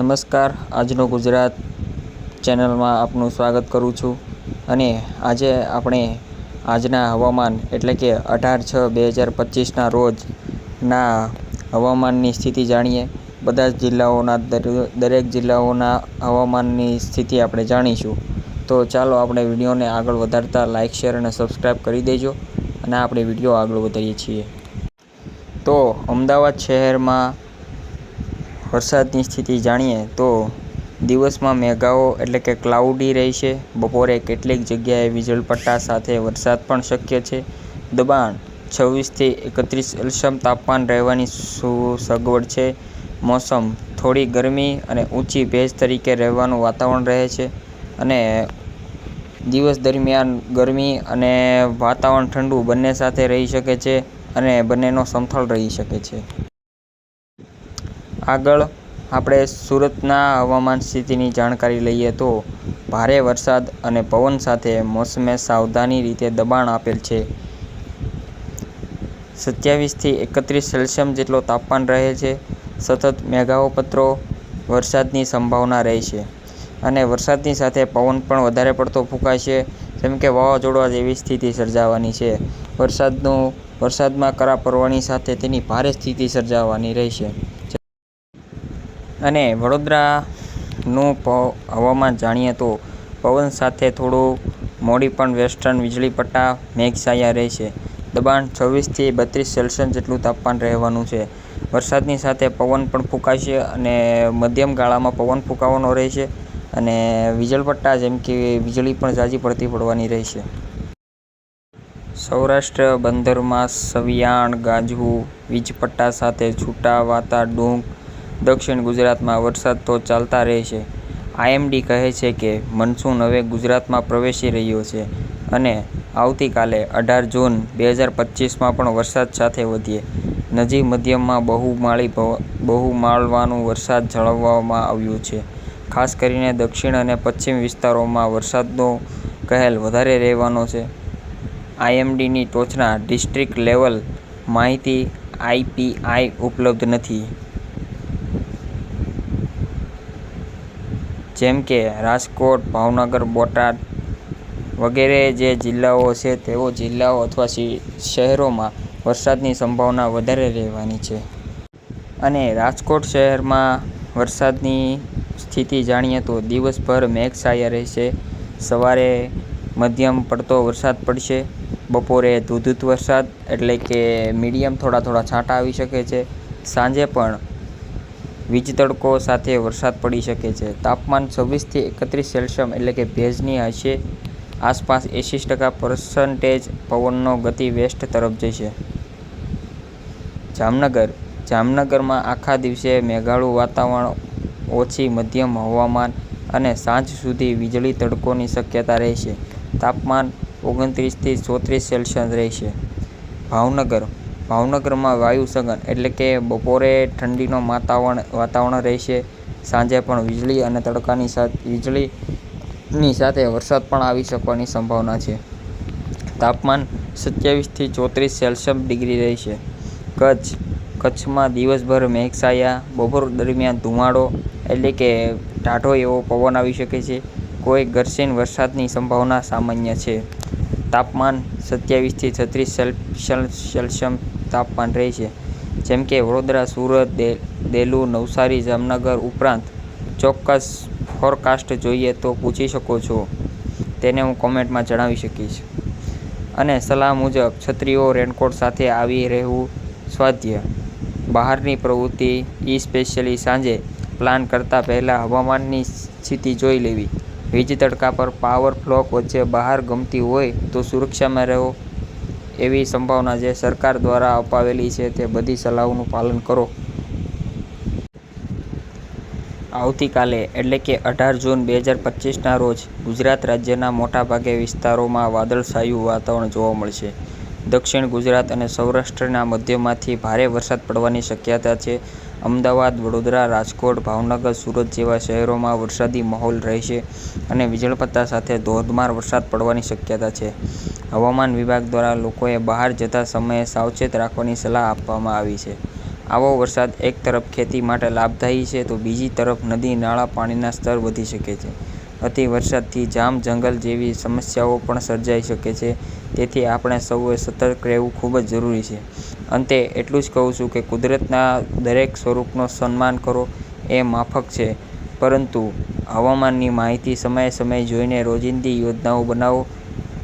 નમસ્કાર. આજનું ગુજરાત ચેનલમાં આપનું સ્વાગત કરું છું. અને આજે આપણે આજના હવામાન એટલે કે અઢાર છ બે હજાર પચીસના રોજના હવામાનની સ્થિતિ જાણીએ. બધા જ જિલ્લાઓના દરેક જિલ્લાઓના હવામાનની સ્થિતિ આપણે જાણીશું. તો ચાલો આપણે વિડીયોને આગળ વધારતા લાઇક શેર અને સબસ્ક્રાઈબ કરી દેજો અને આપણે વીડિયો આગળ વધારીએ છીએ. તો અમદાવાદ શહેરમાં વરસાદની સ્થિતિ જાણીએ તો દિવસમાં મેઘાઓ એટલે કે ક્લાઉડી રહેશે. બપોરે કેટલીક જગ્યાએ વીજળપટ્ટા સાથે વરસાદ પણ શક્ય છે. દબાણ છવ્વીસથી એકત્રીસ સેલ્સિયસ તાપમાન રહેવાની સુ- સગવડ છે. મોસમ થોડી ગરમી અને ઊંચી ભેજ તરીકે રહેવાનું વાતાવરણ રહે છે અને દિવસ દરમિયાન ગરમી અને વાતાવરણ ઠંડુ બંને સાથે રહી શકે છે અને બંનેનો સમતોલ રહી શકે છે. આગળ આપણે સુરતના હવામાન સ્થિતિની જાણકારી લઈએ તો ભારે વરસાદ અને પવન સાથે મોસમે સાવધાની રીતે દબાણ આપેલ છે. સત્યાવીસથી એકત્રીસ સેલ્સિયમ જેટલો તાપમાન રહે છે. સતત મેઘાઓપત્રો વરસાદની સંભાવના રહેશે અને વરસાદની સાથે પવન પણ વધારે પડતો ફૂંકાશે જેમ કે વાવાઝોડા જેવી સ્થિતિ સર્જાવાની છે. વરસાદનું, વરસાદમાં કરા પડવાની સાથે તેની ભારે સ્થિતિ સર્જાવાની રહેશે. અને વડોદરાનું હવામાન જાણીએ તો પવન સાથે થોડું મોડી પણ વેસ્ટર્ન વીજળીપટ્ટા મેઘસાયા રહેશે. દબાણ છવ્વીસથી બત્રીસ સેલ્સિયસ જેટલું તાપમાન રહેવાનું છે. વરસાદની સાથે પવન પણ ફૂંકાશે અને મધ્યમ ગાળામાં પવન ફૂંકાવાનો રહેશે અને વીજળપટ્ટા જેમ કે વીજળી પણ ઝાઝી પડતી પડવાની રહેશે. સૌરાષ્ટ્ર બંદરમાં સવિયાણ, ગાજવું વીજપટ્ટા સાથે છૂટા, વાતા, ડૂંક દક્ષિણ ગુજરાતમાં વરસાદ તો ચાલતા રહેશે. આઈએમડી કહે છે કે મનસૂન હવે ગુજરાતમાં પ્રવેશી રહ્યો છે અને આવતીકાલે અઢાર જૂન બે હજાર પચીસમાં પણ વરસાદ સાથે વધીએ નજીક મધ્યમમાં બહુ બહુમાળવાનું વરસાદ જાળવવામાં આવ્યું છે. ખાસ કરીને દક્ષિણ અને પશ્ચિમ વિસ્તારોમાં વરસાદનો કહેલ વધારે રહેવાનો છે. આઈએમડીની ટોચના ડિસ્ટ્રિક્ટ લેવલ માહિતી આઈપીઆઈ ઉપલબ્ધ નથી. જેમ કે રાજકોટ, ભાવનગર, બોટાદ વગેરે જે જિલ્લાઓ છે, તેઓ જિલ્લાઓ અથવા શહેરોમાં વરસાદની સંભાવના વધારે રહેવાની છે. અને રાજકોટ શહેરમાં વરસાદની સ્થિતિ જાણીએ તો દિવસભર મેઘછાયા રહેશે. સવારે મધ્યમ પડતો વરસાદ પડશે. બપોરે ધોધૂત વરસાદ એટલે કે મીડિયમ થોડા થોડા છાંટા આવી શકે છે. સાંજે પણ વીજતડકો સાથે વરસાદ પડી શકે છે. તાપમાન છવ્વીસથી એકત્રીસ સેલ્સિયસ એટલે કે ભેજની હશે આસપાસ એંસી ટકા પર્સન્ટેજ પવનનો ગતિ વેસ્ટ તરફ જશે. જામનગર. જામનગરમાં આખા દિવસે મેઘાળું વાતાવરણ, ઓછી મધ્યમ હવામાન અને સાંજ સુધી વીજળી તડકોની શક્યતા રહેશે. તાપમાન ઓગણત્રીસથી ચોત્રીસ સેલ્સિયસ રહેશે. ભાવનગર. ભાવનગરમાં વાયુ સઘન, એટલે કે બપોરે ઠંડીનો વાતાવરણ વાતાવરણ રહેશે. સાંજે પણ વીજળી અને તડકાની સાથે, વીજળીની સાથે વરસાદ પણ આવી શકવાની સંભાવના છે. તાપમાન સત્યાવીસથી ચોત્રીસ સેલ્સિયસ ડિગ્રી રહેશે. કચ્છ, કચ્છમાં દિવસભર મેઘસાયા, બપોર દરમિયાન ધુમાડો, એટલે કે ટાઢો એવો પવન આવી શકે છે. કોઈ ઘર્ષણ વરસાદની સંભાવના સામાન્ય છે. તાપમાન સત્યાવીસથી છત્રીસ સેલ્સિયસ તાપમાન રહેશે. જેમ કે વડોદરા, સુરત દેલુ, નવસારી, જામનગર ઉપરાંત ચોક્કસ ફોરકાસ્ટ જોઈએ તો પૂછી શકો છો. તેને હું કોમેન્ટમાં જણાવી શકીશ. અને સલાહ મુજબ છત્રીઓ રેનકોટ સાથે આવી રહેવું સ્વાધ્ય. બહારની પ્રવૃત્તિ ઈ સ્પેશિયલી સાંજે પ્લાન કરતાં પહેલાં હવામાનની સ્થિતિ જોઈ લેવી. વીજ તડકા પર પાવર ફ્લોક વચ્ચે બહાર ગમતી હોય તો સુરક્ષામાં રહો. એવી સંભાવના જે સરકાર દ્વારા અપાવેલી છે તે બધી સલાહોનું પાલન કરો. આવતીકાલે, એટલે કે અઢાર જૂન બે હજાર પચીસના રોજ, ગુજરાત રાજ્યના મોટાભાગે વિસ્તારોમાં વાદળછાયું વાતાવરણ જોવા મળશે. દક્ષિણ ગુજરાત અને સૌરાષ્ટ્રના મધ્યમાંથી ભારે વરસાદ પડવાની શક્યતા છે. અમદાવાદ, વડોદરા, રાજકોટ, ભાવનગર, સુરત જેવા શહેરોમાં વરસાદી માહોલ રહેશે અને વીજળપત્તા સાથે ધોધમાર વરસાદ પડવાની શક્યતા છે. હવામાન વિભાગ દ્વારા લોકોએ બહાર જતા સમયે સાવચેત રાખવાની સલાહ આપવામાં આવી છે. આવો વરસાદ એક તરફ ખેતી માટે લાભદાયી છે તો બીજી તરફ નદી, નાળા પાણીના સ્તર વધી શકે છે. અતિ વરસાદથી જામ જંગલ જેવી સમસ્યાઓ પણ સર્જાઈ શકે છે. તેથી આપણે સૌએ સતર્ક રહેવું ખૂબ જ જરૂરી છે. અંતે એટલું જ કહું છું કે કુદરતના દરેક સ્વરૂપનો સન્માન કરો, એ માફક છે. પરંતુ હવામાનની માહિતી સમયે સમયે જોઈને રોજિંદી યોજનાઓ બનાવો